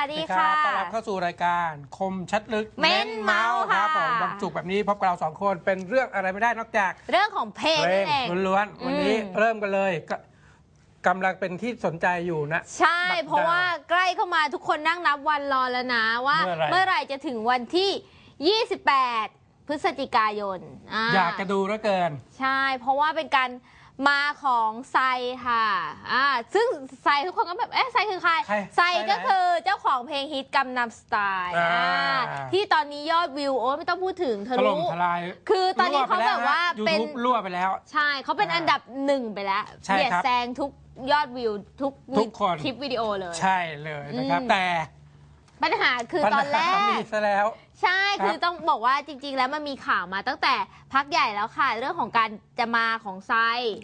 วัสดีค่ะ ต้อนรับเข้าสู่รายการคมชัดลึกเม้นเมาส์ครับค่ะผมวันศุกร์แบบนี้พบกับเราสองคนเป็นเรื่องอะไรไม่ได้นอกจาก เรื่องของเพลงเพลนั่งนเองล้วนๆวันนี้อืมเริ่มกันเลยก็กำลังเป็นที่สนใจอยู่นะ ใช่บัตรเพราะว่าใกล้เข้ามาทุกคนนั่งนับวันรอแล้วนะว่า เมื่อไหร่เมื่อไหร่จะถึงวันที่ 28 พฤศจิกายนอาอยากจะดูเหลือเกิน ใช่ เพราะว่าเป็นการ มาของไซค่ะอ่าซึ่งไซทุกคนก็แบบ เอ๊ะไซคือใคร ใครไซไซไหนก็คือเจ้าของเพลงฮิตกำนำสไตล์อ่า อ่าที่ตอนนี้ยอดวิว โอ้ไม่ต้องพูดถึงเธอถล่มรู้ทลายคือตอนนี้เขาแบบว่ายูเป็นทูบรั่วไปแล้ว ใช่เขาเป็นอ่าอันดับหนึ่งไปแล้วใช่เบียดครับแซงทุกยอดวิวทุกทุกคน คลิปวิดีโอเลย ใช่เลยนะครับ อืมแต่ ปัญหาคือตอนแรปัญหากมีซะแล้ว ใช่ครับคือต้องบอกว่าจริง ๆ แล้วมันมีข่าวมาตั้งแต่พักใหญ่แล้วค่ะ เรื่องของการจะมาของไซ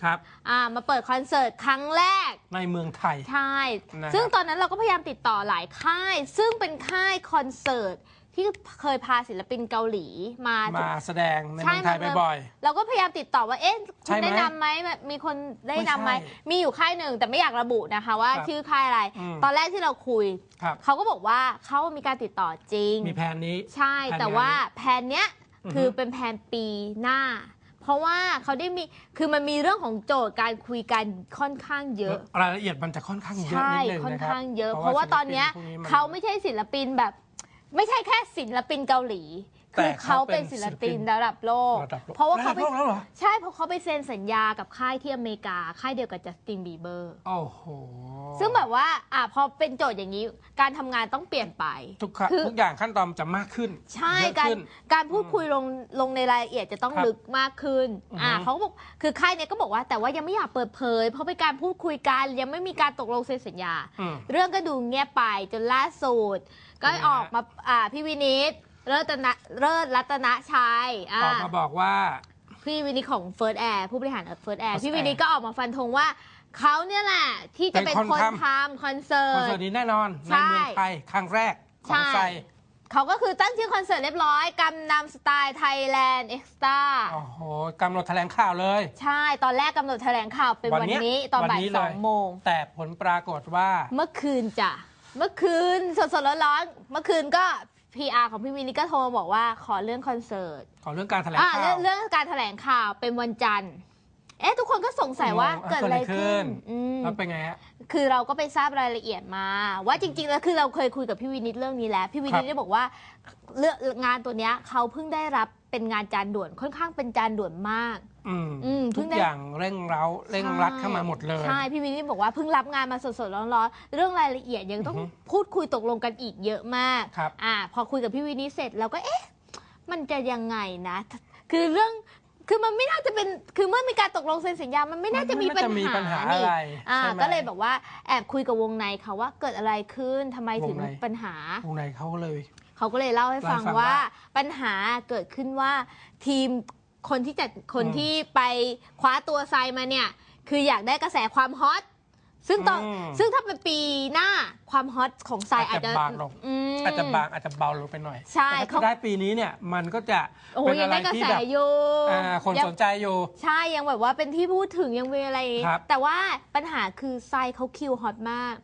ครับอ่ามาเปิดคอนเสิร์ตครั้งแรก ในเมืองไทย ใช่นะครับซึ่งตอนนั้นเราก็พยายามติดต่อหลายค่าย ซึ่งเป็นค่ายคอนเสิร์ต ที่เคยพาศิลปินเกาหลีมาถึงมาแสดงในใช่เมืองไทยมันบ่อยเราก็พยายามติดต่อว่าเอ๊ะใช่คุณไหมได้นำไหมมีคนได้นำไหมไม่ใช่มีอยู่ค่ายหนึ่งแต่ไม่อยากระบุนะคะว่าครับชื่อค่ายอะไรอืมตอนแรกที่เราคุยๆครับเขาก็บอกว่าเขามีการติดต่อจริง มีแผนนี้ใช่แผนแต่งานว่าแผนเนี้ยอือฮึคือเป็นแผนปีหน้าเพราะว่าเขาได้มี คือมันมีเรื่องของโจทย์การคุยกันค่อนข้างเยอะ รายละเอียดมันจะค่อนข้างเยอะใช่นิดนึงค่อนนะครับข้างเยอะ เพราะว่าตอนเนี้ยศิลปิพวกนเขาไม่ใช่ศิลปินแบบ ไม่ใช่แค่ศิลปินเกาหลี คือเขาเป็นศิลปินระดับโลก ระดับโลกเพราะว่าเขาระไปดับโลกแล้วเหรอ ใช่เพราะเขาไปเซ็นสัญญากับค่ายที่อเมริกา ค่ายเดียวกับจัสตินบีเบอร์ โอ้โห ซึ่งแบบว่าอะพอเป็นโจทย์อย่างนี้ การทำงานต้องเปลี่ยนไปทุกขั้นคือทุกอย่างขั้นตอนจะมากขึ้นใช่เยอะการขึ้น การพูดคุยลงลงในรายละเอียดจะต้องครับลึกมากขึ้นอือฮึ อ่าเขาก็บอกคือค่ายเนี้ยก็บอกว่าแต่ว่ายังไม่อยากเปิดเผย เพราะเป็นการพูดคุยกันยังไม่มีการตกลงเซ็นสัญญา อืม เรื่องก็ดูเงียบไปจนล่าสุด ก็เป็นไงฮะออกมาอ่าพี่วินิต เลิศนะเลิศรัตนชัยอ่า ออกมาบอกว่า พี่วินิตของเฟิร์สแอร์ผู้บริหารเฟิร์สแอร์ First พี่วินิต Air ก็ออกมาฟันธงว่าเขาเนี่ยแหละ ที่จะเป็เป็นนคนคนทำ ทำคอนเสิคอนร์เสิต ร์ตนี้แน่นอนใช่ในเมืองไทยครั้งแรกของใช่ไซเขาก็คือตั้งชื่อคอนเสิร์ตเรียบร้อยกำนำสไตล์ไทยแลนด์เอ็กซ์ต้าโอ้โหกำหนดแถลงข่าวเลย ใช่ตอนแรกกำหนดแถลงข่าวเป็นวันวันเนี้ยนี้ตอนวันบ่ายนี้สเลอยงโมง แต่ผลปรากฏว่า เมื่อคืนจ้ะ เมื่อคืนสดๆร้อนๆเมื่อคืนก็ PR ของพี่วินนี่ก็โทรมาบอกว่าขอเรื่องคอนเสิร์ตขอเรื่องการแถลงอ่าข่าเรื่อวงเรื่องการแถลงข่าวเป็นวันจันทร์ เอ๊ะทุกคนก็สงสัยว่างงเกิดอะไรขึ้นอืมแล้วเป็นไงฮะ คือเราก็ไปทราบรายละเอียดมา ว่าจริงๆแล้วคือเราเคยคุยกับพี่วินิตเรื่องนี้แล้ว พี่วินิตครับได้บอกว่าเรื่องงานตัวเนี้ยเขาเพิ่งได้รับเป็นงานจานด่วนค่อนข้างเป็นจานด่วนมากอืมอืมเพิ่ทุงกได้ อย่างเร่งเร้าเร่งรัดเข้ามาหมดเลย ใช่ พี่วินนี่บอกว่าเพิ่งรับงานมาสดๆร้อนๆ เรื่องรายละเอียดยังต้องอือฮึพูดคุยตกลงกันอีกเยอะมากครับ อ่า พอคุยกับพี่วินนี่เสร็จเราก็เอ๊ะ มันจะยังไงนะ คือเรื่อง คือมันไม่น่าจะเป็นคือเมื่อมีการตกลงเซ็นสัญญา มันไม่น่าจะมีมันปัไม่ญน่าจะมีหาปัญหานี่อะไรอ่าใช่ไหมก็เลยบอกว่าแอบคุยกับวงในค่ะว่าเกิดอะไรขึ้นทำไมถึงวงในปัญหาวงในเขาเลยเขาก็เลยเล่าให้ฟังเล่าให้ฟังว่าว่าปัญหาเกิดขึ้นว่าทีมคนที่จัดคนอืมที่ไปคว้าตัวไซมาเนี่ย คืออยากได้กระแสความฮอต ซึ่งตอนอืม ซึ่งถ้าเป็นปีหน้าความฮอตของไซอาอาจจจะจะบางลง ม อาจจะบางอาจจะเบาลงไปหน่อยใช่แต่ถ้าเขา ได้ปีนี้เนี่ยมันก็จะโอ้เป็นยัอะงไรได้กระที่แสแบบอยู่อ่าคนยังสนใจอยู่ ใช่ยังแบบว่าเป็นที่พูดถึงยังมีอะไร ครับแต่ว่าปัญหาคือไซเขาคิวฮอตมาก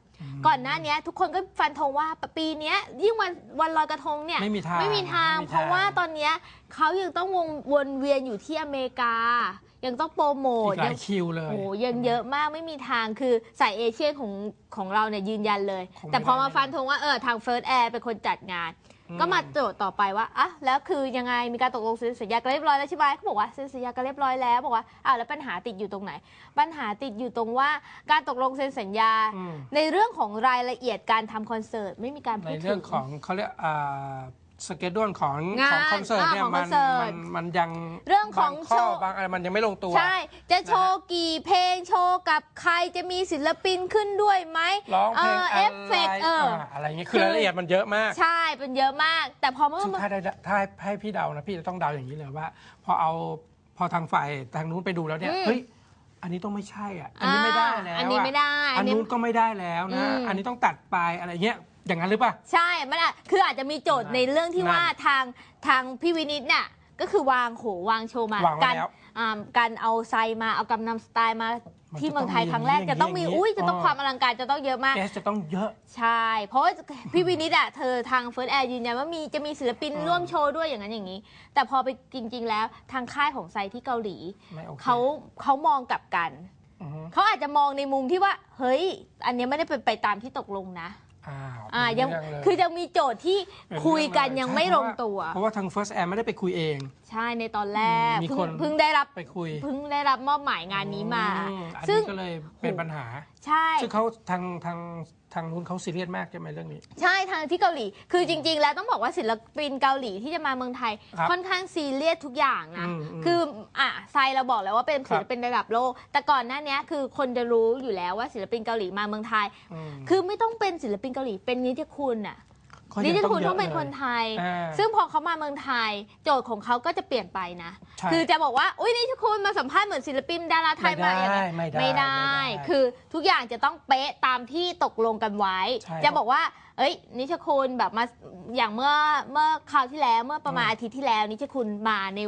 ก่อนหน้าเนี้ย ทุกคนก็ฟันธงว่าปีเนี้ยยิ่งวันวันลอยกระทงเนี่ยไม่มีทางไม่มีทาง ไม่มีทาง เพราะว่าตอนเนี้ยเขายังต้องวงวนเวียนอยู่ที่อเมริกา ยังต้องโปรโมอีทกหลายัยคิวเลย โอ้โหยังเยอะมากไม่มีทางคือสายเอเชียของของเราเนี่ยยืนยันเลย คงไม่แต่พอมาได้ฟันธงว่าเออทางเฟิร์สแอร์เป็นคนจัดงานอืมก็มาโจทย์ต่อไปว่าอะแล้วคือยังไงมีการตกลงเซ็นสัญญากันเรียบร้อยแล้วใช่ไหมเขาบอกว่าเซ็นสัญญากันเรียบร้อยแล้วบอกว่าอ้าวแล้วปัญหาติดอยู่ตรงไหน ปัญหาติดอยู่ตรงว่าการตกลงเซ็นสัญญา อืมในเรื่องของรายละเอียดการทำคอนเสิร์ตไม่มีการในพูดถึง เรื่องของเขาเรียกอ่า สเกจดวลของงานของคอนเสิร์ตเนี่ยอ่าของมัคอนนเสิร์ตมันมันยังเรื่องของบาข้อโชว์ บางอะไรมันยังไม่ลงตัว ใช่ จะโชว์กี่เพลงโชว์กับใครจะมีศิลปินขึ้นด้วยไหมร้องเพลงเอฟเฟกต์เออาอะไรเงี้ยคือ รายละเอียดมันเยอะมาก ใช่เป็นเยอะมาก แต่พอเมื่อซึ่งถ้าได้ถ้าให้ให้พี่เดานะพี่จะต้องเดาอย่างนี้เลยว่า พอเอาพอทางฝ่ายทางนู้นไปดูแล้วเนี่ยเฮ้ยอันนี้ต้องไม่ใช่อะ อันนี้ไม่ได้แล้วะอันนี้ไม่ได้อันนี้นู้นก็ไม่ได้แล้วนะ อืม อันนี้ต้องตัดไปอะไรเงี้ย อย่างนั้นหรือเปล่า ใช่มันอะคืออาจจะมีโจทย์ในเรื่องที่นั่นว่าทางทางพี่วินิตเนี่ยก็คือวางโหวางโชว์มาวางไว้การแล้วอ่าการเอาไซมาเอากำนำสไตล์มามันที่จะเมืองไทยต้องมีครั้งแรกอย่างนี้จะต้องมีอย่างนี้อุ้ยจะต้องอ๋อความอลังการจะต้องเยอะมาก เอสจะต้องเยอะ ใช่ เพราะว่าพี่วินิดอะเธอทางเฟิร์สแอร์ยืนยันว่ามีจะมีศิลปินอืมร่วมโชว์ด้วยอย่างนั้นอย่างนี้ แต่พอไปจริง ๆ แล้วทางค่ายของไซที่เกาหลี ไม่โอเคเขาเขามองกลับกัน อือฮึ เขาอาจจะมองในมุมที่ว่า เฮ้ย อันเนี้ยไม่ได้เป็นไปตามที่ตกลงนะ อ้าวอ่าเป็นยังเรื่องเลยคือยังมีโจทย์ที่เป็นคุยกันเรื่องเลยังไม่ใช่ลงตัว เพราะว่าทาง First Air ไม่ได้ไปคุยเอง ใช่ในตอนแรกมีเพิ่งคน เพิ่งได้รับไปคุยเพิ่งได้รับมอบหมายงานนี้มา อือันซึ่งนี้ก็เลยเป็นปัญหา ใช่ ซึ่งเขาทางทาง ทางนู้นเขาซีเรียสมากใช่ไหมเรื่องนี้ ใช่ทางที่เกาหลี คือจริง ๆ แล้วต้องบอกว่าศิลปินเกาหลีที่จะมาเมืองไทย ครับค่อนข้างซีเรียสทุกอย่างนะ อืมอืมคืออะไซเราบอกแล้วว่าเป็นครับศิลปินระดับโลก แต่ก่อนหน้านี้คือคนจะรู้อยู่แล้วว่าศิลปินเกาหลีมาเมืองไทย อืม คือไม่ต้องเป็นศิลปินเกาหลีเป็นนิติคุณอะ เขานิยังติต้องคุณเยต้ออะงเป็นเลยคนไทยอ่าซึ่งพอเขามาเมืองไทย โจทย์ของเขาก็จะเปลี่ยนไปนะใช่คือจะบอกว่า อุ้ยนี่ทุกคนมาสัมภาษณ์เหมือนศิลปินดาราไทยไม่มาได้อย่างนั้นไม่ได้ไม่ได้ไม่ได้ คือทุกอย่างจะต้องเป๊ะตามที่ตกลงกันไว้ใช่จะบอกว่า เอ้ย นิชคุณแบบมาอย่างเมื่อเมื่อคราวที่แล้วเมื่อประมาณอืมอาทิตย์ที่แล้ว นิชคุณมาใน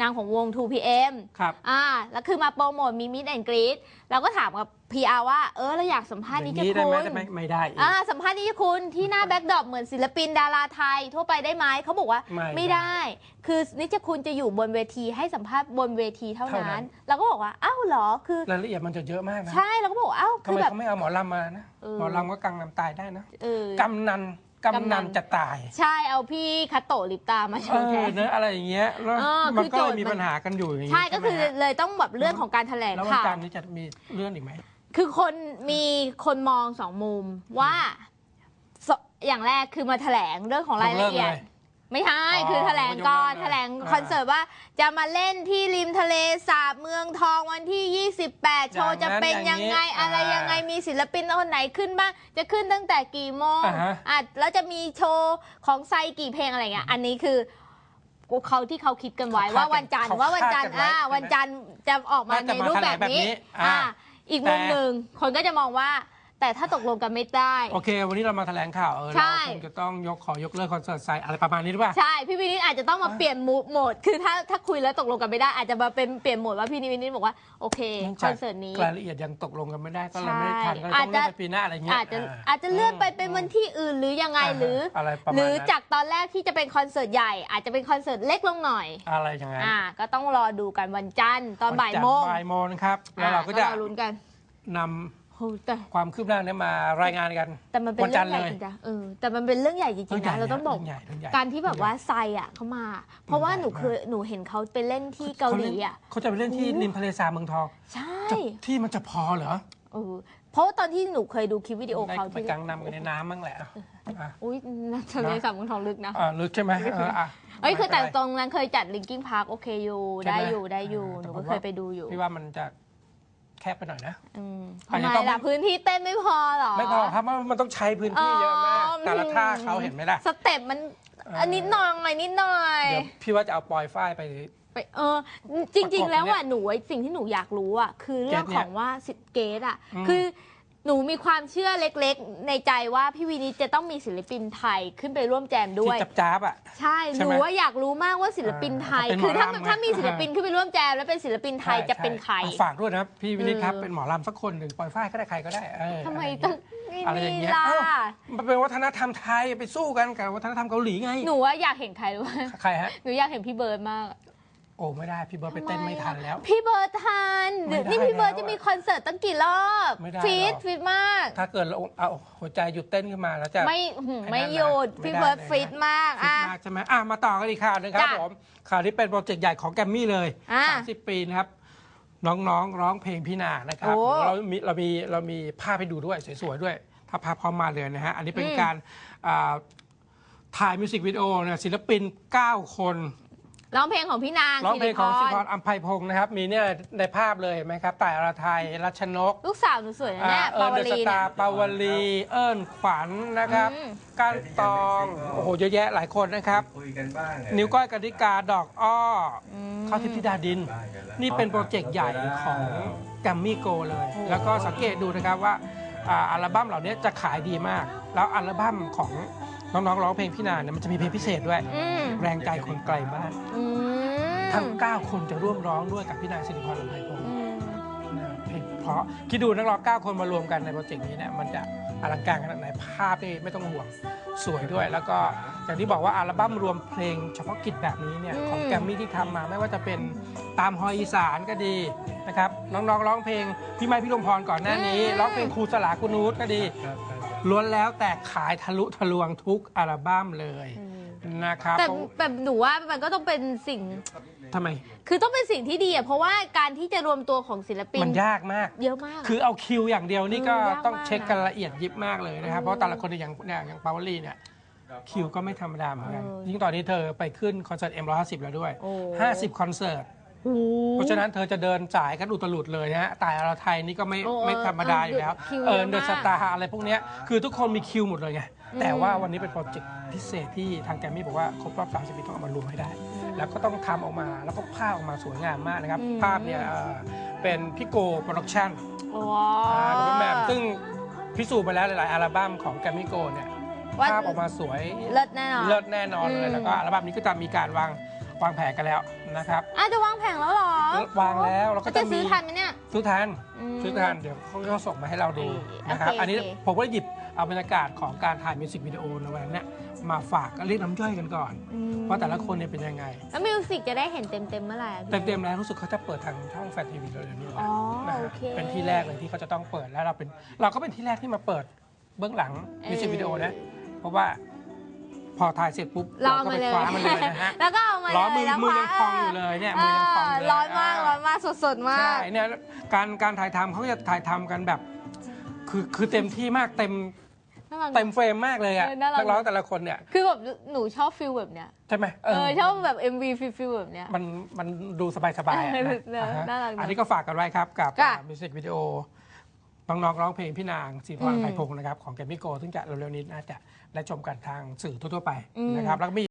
นางของวง 2PM ครับ อ่า แล้วคือมาโปรโมทมีมิดแอนกรีดเราก็ถามกับ PR ว่าเออเราอยากสัมภาษณ์อนิย่างชนี้ได้คุไหมณได้ไหมไม่ได้อีกอ่าสัมภาษณ์นิชคุณที่หน้าแบ็กดรอปเหมือนศิลปินดาราไทยทั่วไปได้ไหมเขาบอกว่าไม่ไม่ได้ คือนิชคุณจะอยู่บนเวทีให้สัมภาษณ์บนเวทีเท่าเท่านั้นั้นนเราก็บอกว่าอ้าวเหรอคือรายละเอียดมันจะเยอะมากนะใช่เราก็บอกว่าอ้าวทำคือไมแบบเขาไม่เอาหมอลำมานะเออหมอลำก็กังนำตายได้นะเออกำนันกำกำนันันนจะตาย ใช่เอาพี่คาโตะลิปตามาโชเอว์แทอนเนอะอะไรอย่างเงี้ยแล้วเออมันคือก็โจเลทย์ยมีมันปัญหากันอยู่อย่างงี้ใช่ก็คือไหมฮะเลยต้องแบบเรื่องของการแถลงแล้ววันข่าวจันทร์นี้จะมีเลื่อนอีกไหม คือคนมีคนมองสองมุมว่าสอย่างแรกคือมาแถลงเรื่องของรายละเอียดไม่ใช่อ๋อคือแถลงก่อนยกเลิกเลยแถลงอ่าคอนเสิร์ตว่า จะมาเล่นที่ริมทะเลสาบเมืองทองวันที่ 28 โชว์อย่างนั้นจะเป็นยังไงอย่างนี้อะไรอ่ายัยังไงมีศิลปินคนไหนขึ้นบ้าง จะขึ้นตั้งแต่กี่โมงอ่าฮะ อะแล้วจะมีโชว์ของไซกี่เพลงอะไรเงี้ยอันนี้คือเขาที่เขาคิดกันไว้เขาคาดว่าวันจันทร์เขาว่าวันจันทร์คาดกันไว้อ่าใช่ไหมวันจันทร์จะออกมาว่าในจะมารูปแบบแถลงแบบนี้นี้อ่า อีกมุมหนึ่งคนก็จะมองว่า แต่ถ้าตกลงกันไม่ได้ โอเค วันนี้เรามาแถลงข่าวเออใช่ เราคงจะต้องยกขอยกเลิกคอนเสิร์ตไซอะไรประมาณนี้หรือเปล่า ใช่ พี่วินิตอาจจะต้องมาเปลี่ยนโหมดโหมด คือถ้าถ้าคุยแล้วตกลงกันไม่ได้ อาจจะมาเป็นเปลี่ยนโหมดว่าพี่วินิตบอกว่าโอเคเนื่องคจากอนเสิร์ตนี้ รายละเอียดยังตกลงกันไม่ได้ก็เลยไม่ได้ทันใช่ก็เลยต้องอาจจะเลื่อนไปปีหน้าอะไรเงี้ยอาจจะาอาจจะเลื่อนไปเป็นวันที่อื่นหรือยังไงอ่าหรือ อะไรประมาณหรือนั้นจากตอนแรกที่จะเป็นคอนเสิร์ตใหญ่ อาจจะเป็นคอนเสิร์ตเล็กลงหน่อย อะไรอย่างนั้นอ่า ก็ต้องรอดูกันวันจันทร์ตอนบ่ายโมงวันจันทร์บ่ายโมงนะครับแล้วเราก็จะ อ่รอลุ้นกัน นำ โหแต่ความคืบหน้าเนี้มารายงานกันแต่มันเป็นวันจัเรื่นอทร์งใหญ่เลยจริงๆเออแต่มันเป็นเรื่องใหญ่จริงๆนะเราต้องบอกเรื่ใหญ่เรื่องใหญ่การที่แบบว่าไซอะเขามา เพราะว่าหนูเคยหนูเห็นเขาไปเล่นที่เกาหลีอะเขาจะไปเล่นที่โอ้ริมทะเลสาบเมืองทองใช่จะที่มันจะพอเหรอเออเพราะว่าตอนที่หนูเคยดูคลิปวิดีโอได้เขาไปที่กลางนำกันในน้ำมั้งแหละอะอุ้ยทะเลสาบเมืองทองลึกนะอ่าลึกใช่ไหมเอออะเอ้ยคือแต่ไม่ตป็นรงนั้นเคยจัดลิงกิ้งพาร์คโอเคอยู่ใช่ไหมได้อยู่ได้อยู่อ่าหนูแต่ก็ผมเคว่ายไปดูอยู่พี่ว่ามันจะ แคบไปหน่อยนะ อืมอาจทำจะไมต้อง ล่ะพื้นที่เต้นไม่พอเหรอ ไม่พอครับเพราะมันต้องใช้พื้นที่เยอะมาก อ๋อ แต่ละท่าเขาเห็นไหมล่ะ สเต็ปมันเอออั อันนิดหน่อยนิดหน่อยเดี๋ยวพี่ว่าจะเอาปอยฝ้ายไป ไปเออ จริง ๆ แล้วประกอบอะหนูไอ้สิ่งที่หนูอยากรู้อะคือเรื่องเกรดเนี่ขยองว่าสิเกตอะ อืมคือ หนูมีความเชื่อเล็กๆ ในใจว่าพี่วินิจจะต้องมีศิลปินไทยขึ้นไปร่วมแจมด้ที่วยจับจ้าบอะ ใช่ ใช่หไหมนูว่าอยากรู้มากว่าศิลปินไทย เออเป็นหมอคือถ้าลำไงถ้ามีศิลปินขึ้นไปร่วมแจมแล้วเป็นศิลปินไทยจะเป็นใครอะฝากด้วยนะพี่วินิจครับ เออ เป็นหมอลำสักคนหนึ่งปอยฝ้ายก็ได้ใครก็ได้เออทำไมะรต้องย่าเยนี่อะไรอย่างเงี้ยล่ะ เอ้ามันเป็นวัฒนธรรมไทยไปสู้กันกับวัฒนธรรมเกาหลีไงหนูว่าอยากเห็นใครรู้ไหมใครฮะ หนูอยากเห็นพี่เบิร์ดมาก โอ้ไม่ได้พี่เบิร์ดไปเต้นไม่ทันแล้ว พี่เบิร์ดทันไม่ได้นี่พี่เบิร์ดแล้วจะมีคอนเสิร์ตตั้งกี่รอบไม่ได้ฟิตหรอก ฟิตมาก ถ้าเกิดเราเอาหัวใจหยุดเต้นขึ้นมาแล้วจะ ไม่หืมไอ้นั่นไม่หยุดนะพี่ไม่ได้เบิร์ดเลยนะ ฟิตมากฟิตอะ มากใช่ไหมอะมาต่อกันอีกข่าวหนึงครับจ้ะผมข่าวนี้เป็นโปรเจกต์ใหญ่ของแกรมมี่เลยอะ30 ปีนะครับ น้องๆ ร้องเพลงพี่นานะครับโอ้เรามีเรามีเรามีภาพให้ดูด้วยสวยๆด้วย ถ้าภาพพร้อมมาเลยนะฮะ อันนี้เป็นอืม การอ่าถ่ายมิวสิกวิดีโอเนี่ยศิลปิน 9 คน ร้องเพลงของพี่นางร้องเพลงของศิสิริพรอัมไพพงศ์นะครับ มีเนี่ยในภาพเลยเห็นไหมครับต่ายอรไทยรัชนก ลูกสาวหนูสวยนะเนี่ยเอิปาญวเดอะสลีตาเนี่ยร์ปาวลีเอิญขวัญนะครับอืมก้านตองโอ้โหเยอะแยะหลายคนนะครับคุยกันบ้างะนิ้วก้อยกติกาดอกอ้ออมเข้าทิพย์ธิดาดินบ้างกัแล้วนี่เป็นโปรเจกต์ใหญ่ของแกรมมี่โกเลย แล้วก็สังเกตดูนะครับว่าอ่าอัลบั้มเหล่านี้จะขายดีมาก แล้วอัลบั้มของ น้องๆร้องเพลงพี่นางเนี่ยมันจะมีเพลงพิเศษด้วย อืมแรงใจคนไกลบ้านอืมทั้ง 9 คนจะร่วมร้องด้วยกับพี่นางสิริพรลำไพพงศ์อืมนะเพลงเพราะคิดดูนักร้อง9คนมารวมกันในโปรเจกต์นี้เนี่ยมันจะอลังการขนาดไหนภาพนี่ไม่ต้องห่วงสวยด้วย แล้วก็อย่างที่บอกว่าอัลบั้มรวมเพลงเฉพาะกิจแบบนี้เนี่ยของแกรมมี่ที่ทำมาไม่ว่าจะเป็นตามฮอยอีสานก็ดีนะครับน้องๆร้องเพลงพี่ไม้พี่ลมพรก่อนหน้านี้ร้องเพลงครูสลาคุณนูตก็ดี ล้วนแล้วแต่ขายทะลุทะลวงทุกอัลบั้มเลยอืมนะครับแต่แต่หนูว่ามันก็ต้องเป็นสิ่ง ทำไม คือต้องเป็นสิ่งที่ดีอะเพราะว่าการที่จะรวมตัวของศิลปิน มันยากมาก เยอะมาก คือเอาคิวอย่างเดียวนี่ก็เออยากมากต้องเช็คกันละเอียดยิบมากเลยนะครับ เพราะแต่ละคนอย่างเนี่ยอย่างปาวลีเนี่ยคิวก็ไม่ธรรมดาเหมือนกันยิ่งตอนนี้เธอไปขึ้นคอนเสิร์ต M150 แล้วด้วย โอ้ 50 คอนเสิร์ตโอ้ เพราะฉะนั้นเธอจะเดินจ่ายกันอุตลุดเลยนะฮะแต่เราไทยนี่ก็ไม่โอ้ไม่ธรรมดาอยู่แล้วคิวเอเยออะเดอะมากสตาร์อะไรพวกเนี้ยคือทุกคนมีคิวหมดเลยไงอืมแต่ว่าวันนี้เป็นโปรเจกต์พิเศษที่ทางแกรมมี่บอกว่าครบรอบ30ปีต้องเอามารวมให้ได้ แล้วก็ต้องทำออกมาแล้วก็ภาพออกมาสวยงามมากนะครับอืมภาพเนี่ยเอ่อเป็นพี่โกโปรดักชั่น ว้าอ่ากับวแหม่มซึ่งพิสูจน์ไปแล้วหลายๆ อัลบั้มของแกรมมี่โกเนี่ยว่าภาพออกมาสวยเลิศแน่นอน เลิศแน่นอนเลอืยม แล้วก็อัลบั้มนี้ก็จะมีการวาง วางแผนกันแล้วนะครับอาจจะวางแผงแล้วเหรอวางแล้วแล้วก็จะจะมีซื้อทันไหมเนี่ย ซื้อทันอืมซื้อทันเดี๋ยวเขาก็ส่งมาให้เราดูโอเคนะครับโอเคอันนี้โอเค ผมก็หยิบเอาบรรยากาศของการถ่ายมิวสิกวิดีโอในวันนั้นเนี่ยมาฝากเรียกน้ำย่อยกันก่อนอืมว่าแต่ละคนเนี่ยเป็นยังไง แล้วมิวสิกจะได้เห็นเต็มเต็มๆเมื่อไหร่อะพี่ เต็มๆแล้วรู้สึกเขาจะเปิดทางช่องแฟนทีวีเลยนี่อ๋อนะฮะโอเคเป็นที่แรกเลยที่เขาจะต้องเปิดแล้วเราเป็นเราก็เป็นที่แรกที่มาเปิดเบื้องหลังมิวสิกวิดีโอนะเพราะว่า พอถ่ายเสร็จปุ๊บเราก็มาไปเลย คว้ามันเลยนะฮะแล้วก็เอามาเลยล้อมือแล้วมือคว้ายังพองอยู่เลยเนี่ยมือยังพองอยู่เลยร้อนมากอ่าร้อนมากสดๆมาใช่ก เนี่ยการการถ่ายทำเขาจะถ่ายทำกันแบบ คือคือเต็มที่มากเต็มน่ารักเต็มเฟรมมากเลยอะเออน่ารัก นักร้องแต่ละคนเนี่ยคือแบบหนูชอบฟิลแบบเนี้ยใช่ไหมเออชอบแบบ MV ฟิลฟิลแบบเนี้ย มันมันดูสบายสบายๆอะเออนะเนอะอ่าฮะน่ารักนะอันนี้ก็ฝากกันไว้ครับกับค่ะ มิวสิกวิดีโอน้องๆร้องเพลงพี่นางสีพรอืมไพพงศ์นะครับของแกมมี่โกซึ่งจะเร็วๆนี้น่าจะ ได้ชมกันทางสื่อทั่วๆไปอืมนะครับแล้วก็มี